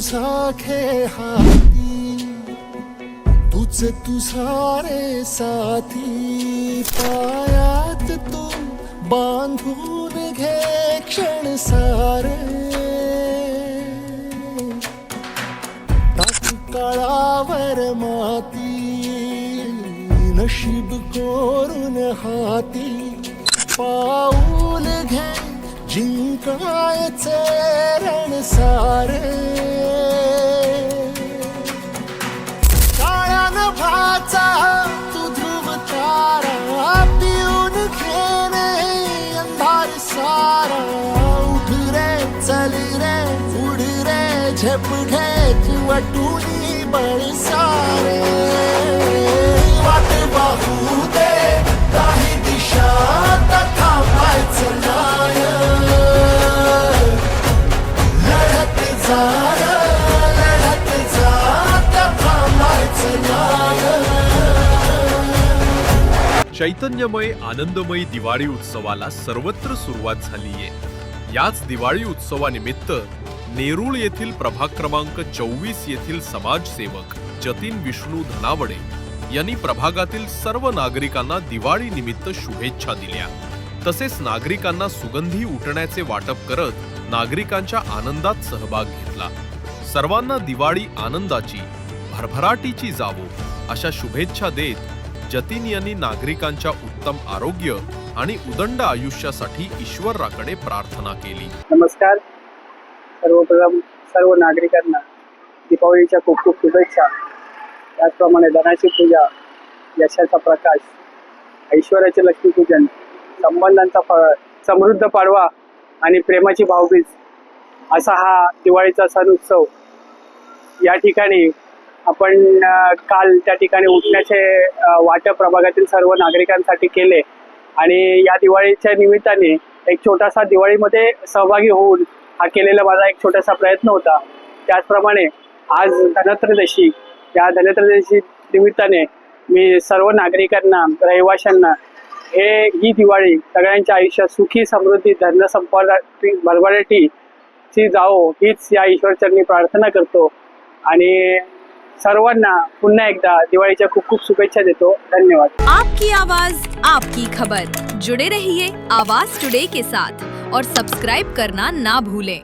राखे हाती तुझ तुझारे साथी. पायात तू बांधून घे क्षण सारे. टाक काळावर माती नशीब कोरून हाती. पाऊल घे जिंकायचे रण सारे काळ्यान भाचा तू ध्रुव तारा पिऊन घेणे अंधार सारा. उठ रे चल रे उड रे झेप घे तू वटुनी बळसा. चैतन्यमय आनंदमयी दिवाळी उत्सवाला सर्वत्र सुरुवात झालीये. याच दिवाळी उत्सवानिमित्त नेरूळ येथील प्रभाग क्रमांक चोवीस येथील समाजसेवक जतीन विष्णू धनावडे यांनी प्रभागातील सर्व नागरिकांना दिवाळी निमित्त शुभेच्छा दिल्या. तसेच नागरिकांना सुगंधी उठण्याचे वाटप करत नागरिकांच्या आनंदात सहभाग घेतला. सर्वांना दिवाळी आनंदाची भरभराटीची जावो अशा शुभेच्छा देत जतीन यांनी नागरिकांच्या उत्तम आरोग्य आणि उदंड आयुष्यासाठी ईश्वराकडे प्रार्थना केली. नमस्कार. सर्वप्रथम सर्व नागरिकांना दीपावलीच्या खूप खूप शुभेच्छा. त्याचप्रमाणे धनाची पूजा यशाचा प्रकाश ऐश्वर्याचे लक्ष्मीपूजन संबंधांचा समृद्ध पाडवा आणि प्रेमाची भावबीज असा हा दिवाळीचा सण उत्सव. या ठिकाणी आपण काल त्या ठिकाणी उठण्याचे वाटप प्रभागातील सर्व नागरिकांसाठी केले आणि या दिवाळीच्या निमित्ताने एक छोटासा दिवाळीमध्ये सहभागी होऊन हा केलेला माझा एक छोटासा प्रयत्न होता. त्याचप्रमाणे आज धनत्रयोदशी या धनत्रयोदशी निमित्ताने मी सर्व नागरिकांना रहिवाशांना हे ही दिवाळी सगळ्यांच्या आयुष्यात सुखी समृद्धी धन भरभराटी ची जावो हीच या ईश्वरचरणी प्रार्थना करतो. आणि सर्वांना पुन्हा एकदा दिवाळीच्या खूप खूप शुभेच्छा देतो. धन्यवाद. आपकी आवाज आपकी खबर. जुड़े रहिए आवाज टुडे के साथ और सब्सक्राइब करना ना भूलें।